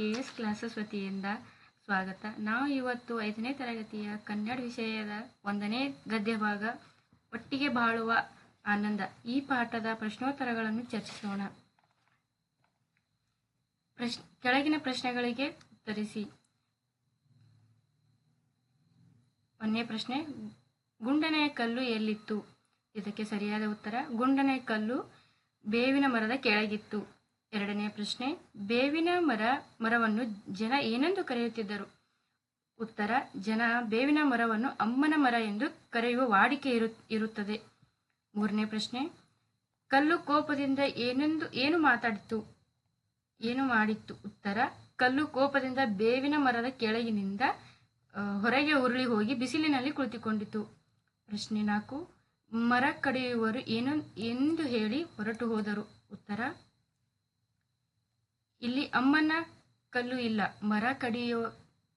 K S classes ವತಿಯಿಂದ ಸ್ವಾಗತ. ನಾವು ಇವತ್ತು ಐದನೇ ತರಗತಿಯ ಕನ್ನಡ ವಿಷಯದ ಒಂದನೇ ಗದ್ಯ ಭಾಗ, ಒಟ್ಟಿಗೆ ಬಾಳುವ ಆನಂದ. ಈ ಪಾಠದ ಪ್ರಶ್ನೋತ್ತರಗಳನ್ನು ಚರ್ಚಿಸೋಣ. ಪ್ರಶ್, ಕೆಳಗಿನ ಪ್ರಶ್ನೆಗಳಿಗೆ ಉತ್ತರಿಸಿ. ಒಂದನೇ ಪ್ರಶ್ನೆ, ಗುಂಡನೆಯ ಕಲ್ಲು ಎಲ್ಲಿತ್ತು? ಇದಕ್ಕೆ ಸರಿಯಾದ ಉತ್ತರ, ಗುಂಡನೆಯ ಕಲ್ಲು ಬೇವಿನ ಮರದ ಕೆಳಗಿತ್ತು. ಎರಡನೇ ಪ್ರಶ್ನೆ, ಬೇವಿನ ಮರ, ಮರವನ್ನು ಜನ ಏನೆಂದು ಕರೆಯುತ್ತಿದ್ದರು? ಉತ್ತರ, ಜನ ಬೇವಿನ ಮರವನ್ನು ಅಮ್ಮನ ಮರ ಎಂದು ಕರೆಯುವ ವಾಡಿಕೆ ಇರು, ಇರುತ್ತದೆ. ಮೂರನೇ ಪ್ರಶ್ನೆ, ಕಲ್ಲು ಕೋಪದಿಂದ ಏನೆಂದು, ಏನು ಮಾತಾಡಿತು ಏನು ಮಾಡಿತ್ತು? ಉತ್ತರ, ಕಲ್ಲು ಕೋಪದಿಂದ ಬೇವಿನ ಮರದ ಕೆಳಗಿನಿಂದ ಹೊರಗೆ ಉರುಳಿ ಹೋಗಿ ಬಿಸಿಲಿನಲ್ಲಿ ಕುಳಿತುಕೊಂಡಿತು. ಪ್ರಶ್ನೆ ನಾಲ್ಕು, ಮರ ಕಡಿಯುವರು ಏನು, ಎಂದು ಹೇಳಿ ಹೊರಟು ಹೋದರು. ಉತ್ತರ ಇಲ್ಲಿ ಅಮ್ಮನ ಕಲ್ಲು ಇಲ್ಲ. ಮರ ಕಡಿಯೋ,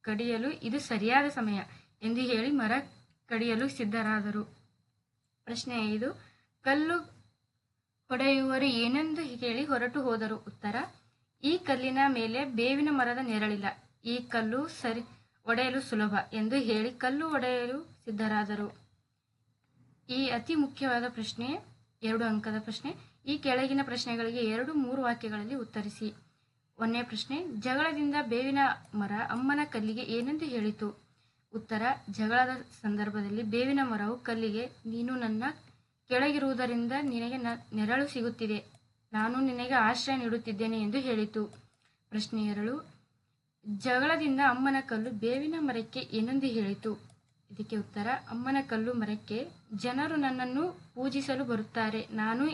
ಕಡಿಯಲು ಇದು ಸರಿಯಾದ ಸಮಯ ಎಂದು ಹೇಳಿ ಮರ ಕಡಿಯಲು ಸಿದ್ಧರಾದರು. ಪ್ರಶ್ನೆ ಐದು. ಕಲ್ಲು ಹೊಡೆಯುವರು ಏನೆಂದು ಹೇಳಿ ಹೊರಟು ಹೋದರು. ಉತ್ತರ, ಈ ಕಲ್ಲಿನ ಮೇಲೆ ಬೇವಿನ ಮರದ ನೆರಳಿಲ್ಲ. ಈ ಕಲ್ಲು ಸರಿ ಒಡೆಯಲು ಸುಲಭ ಎಂದು ಹೇಳಿ ಕಲ್ಲು ಒಡೆಯಲು ಸಿದ್ಧರಾದರು. ಈ ಅತಿ ಮುಖ್ಯವಾದ ಪ್ರಶ್ನೆ, ಎರಡು ಅಂಕದ ಪ್ರಶ್ನೆ. ಈ ಕೆಳಗಿನ ಪ್ರಶ್ನೆಗಳಿಗೆ ಎರಡು ಮೂರು ವಾಕ್ಯಗಳಲ್ಲಿ ಉತ್ತರಿಸಿ. ಒಂದನೇ ಪ್ರಶ್ನೆ, ಜಗಳದಿಂದ ಬೇವಿನ ಮರ ಅಮ್ಮನ ಕಲ್ಲಿಗೆ ಏನೆಂದು ಹೇಳಿತು? ಉತ್ತರ, ಜಗಳದ ಸಂದರ್ಭದಲ್ಲಿ ಬೇವಿನ ಮರವು ಕಲ್ಲಿಗೆ, ನೀನು ನನ್ನ ಕೆಳಗಿರುವುದರಿಂದ ನಿನಗೆ ನೆರಳು ಸಿಗುತ್ತಿದೆ. ನಾನು ನಿನಗೆ ಆಶ್ರಯ ನೀಡುತ್ತಿದ್ದೇನೆ ಎಂದು ಹೇಳಿತು. ಪ್ರಶ್ನೆ ಎರಡು, ಜಗಳದಿಂದ ಅಮ್ಮನ ಕಲ್ಲು ಬೇವಿನ ಮರಕ್ಕೆ ಏನೆಂದು ಹೇಳಿತು? ಇದಕ್ಕೆ ಉತ್ತರ, ಅಮ್ಮನ ಕಲ್ಲು ಮರಕ್ಕೆ ಜನರು ನನ್ನನ್ನು ಪೂಜಿಸಲು ಬರುತ್ತಾರೆ. ನಾನು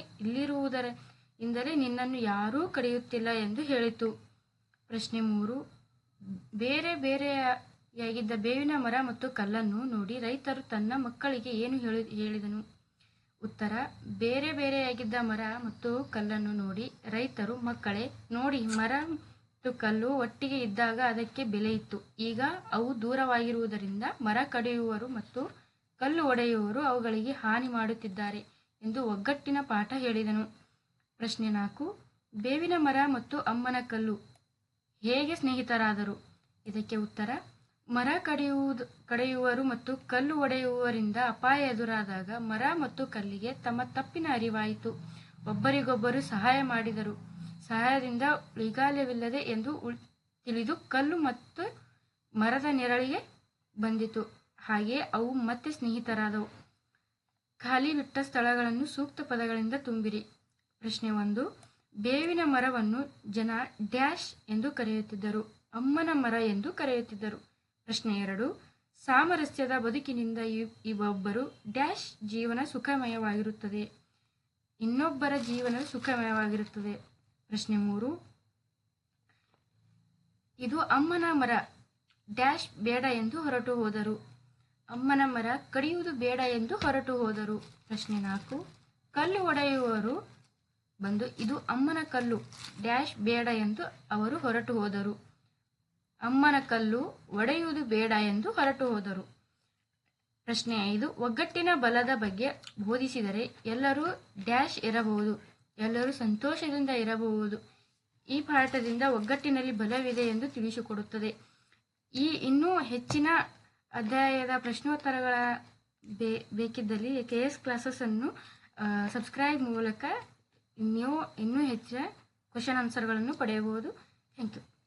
ಇಲ್ಲಿರುವುದರಿಂದಲೇ ನಿನ್ನನ್ನು ಯಾರೂ ಕರೆಯುತ್ತಿಲ್ಲ ಎಂದು ಹೇಳಿತು. ಪ್ರಶ್ನೆ ಮೂರು. ಬೇರೆ ಬೇರೆಯಾಗಿದ್ದ ಬೇವಿನ ಮರ ಮತ್ತು ಕಲ್ಲನ್ನು ನೋಡಿ ರೈತರು ತನ್ನ ಮಕ್ಕಳಿಗೆ ಏನು ಹೇಳಿ ಹೇಳಿದನು? ಉತ್ತರ, ಬೇರೆ ಬೇರೆಯಾಗಿದ್ದ ಮರ ಮತ್ತು ಕಲ್ಲನ್ನು ನೋಡಿ ರೈತರು ಮಕ್ಕಳೇ, ನೋಡಿ ಮರ ಮತ್ತು ಕಲ್ಲು ಒಟ್ಟಿಗೆ ಇದ್ದಾಗ ಅದಕ್ಕೆ ಬೆಲೆ ಇತ್ತು. ಈಗ ಅವು ದೂರವಾಗಿರುವುದರಿಂದ ಮರ ಕಡಿಯುವರು ಮತ್ತು ಕಲ್ಲು ಒಡೆಯುವರು ಅವುಗಳಿಗೆ ಹಾನಿ ಮಾಡುತ್ತಿದ್ದಾರೆ ಎಂದು ಒಗ್ಗಟ್ಟಿನ ಪಾಠ ಹೇಳಿದನು. ಪ್ರಶ್ನೆ ನಾಲ್ಕು. ಬೇವಿನ ಮರ ಮತ್ತು ಅಮ್ಮನ ಕಲ್ಲು ಹೇಗೆ ಸ್ನೇಹಿತರಾದರು? ಇದಕ್ಕೆ ಉತ್ತರ, ಮರ ಕಡಿಯುವುದು, ಕಡೆಯುವರು ಮತ್ತು ಕಲ್ಲು ಒಡೆಯುವರಿಂದ ಅಪಾಯ ಎದುರಾದಾಗ ಮರ ಮತ್ತು ಕಲ್ಲಿಗೆ ತಮ್ಮ ತಪ್ಪಿನ ಅರಿವಾಯಿತು. ಒಬ್ಬರಿಗೊಬ್ಬರು ಸಹಾಯ ಮಾಡಿದರು. ಸಹಾಯದಿಂದ ಉಳಿಗಾಲ್ಯವಿಲ್ಲದೆ ಎಂದು ತಿಳಿದು ಕಲ್ಲು ಮತ್ತು ಮರದ ನೆರಳಿಗೆ ಬಂದಿತು. ಹಾಗೆ ಅವು ಮತ್ತೆ ಸ್ನೇಹಿತರಾದವು. ಖಾಲಿ ಬಿಟ್ಟ ಸ್ಥಳಗಳನ್ನು ಸೂಕ್ತ ಪದಗಳಿಂದ ತುಂಬಿರಿ. ಪ್ರಶ್ನೆ ಒಂದು, ಬೇವಿನ ಮರವನ್ನು ಜನ ಡ್ಯಾಶ್ ಎಂದು ಕರೆಯುತ್ತಿದ್ದರು, ಅಮ್ಮನ ಮರ ಎಂದು ಕರೆಯುತ್ತಿದ್ದರು. ಪ್ರಶ್ನೆ ಎರಡು, ಸಾಮರಸ್ಯದ ಬದುಕಿನಿಂದ ಇವ್- ಇವೊಬ್ಬರು ಡ್ಯಾಶ್ ಜೀವನ ಸುಖಮಯವಾಗಿರುತ್ತದೆ, ಇನ್ನೊಬ್ಬರ ಜೀವನ ಸುಖಮಯವಾಗಿರುತ್ತದೆ. ಪ್ರಶ್ನೆ ಮೂರು, ಇದು ಅಮ್ಮನ ಮರ, ಡ್ಯಾಶ್ ಬೇಡ ಎಂದು ಹೊರಟು ಹೋದರು, ಅಮ್ಮನ ಮರ ಕಡಿಯುವುದು ಬೇಡ ಎಂದು ಹೊರಟು ಹೋದರು. ಪ್ರಶ್ನೆ ನಾಲ್ಕು, ಕಲ್ಲು ಒಡೆಯುವವರು ಬಂದು ಇದು ಅಮ್ಮನ ಕಲ್ಲು, ಡ್ಯಾಶ್ ಬೇಡ ಎಂದು ಅವರು ಹೊರಟು ಹೋದರು. ಅಮ್ಮನ ಕಲ್ಲು ಒಡೆಯುವುದು ಬೇಡ ಎಂದು ಹೊರಟು ಹೋದರು. ಪ್ರಶ್ನೆ ಐದು, ಒಗ್ಗಟ್ಟಿನ ಬಲದ ಬಗ್ಗೆ ಬೋಧಿಸಿದರೆ ಎಲ್ಲರೂ ಡ್ಯಾಶ್ ಇರಬಹುದು, ಎಲ್ಲರೂ ಸಂತೋಷದಿಂದ ಇರಬಹುದು. ಈ ಪಾಠದಿಂದ ಒಗ್ಗಟ್ಟಿನಲ್ಲಿ ಬಲವಿದೆ ಎಂದು ತಿಳಿಸಿಕೊಡುತ್ತದೆ. ಈ ಇನ್ನೂ ಹೆಚ್ಚಿನ ಅಧ್ಯಾಯದ ಪ್ರಶ್ನೋತ್ತರಗಳ ಬೇಕಿದ್ದಲ್ಲಿ ಕೆ ಎಸ್ ಕ್ಲಾಸಸ್ಸನ್ನು ಸಬ್ಸ್ಕ್ರೈಬ್ ಮೂಲಕ ನೀವು ಇನ್ನೂ ಹೆಚ್ಚಿನ ಕ್ವಶನ್ ಆನ್ಸರ್ಗಳನ್ನು ಪಡೆಯಬಹುದು. Thank you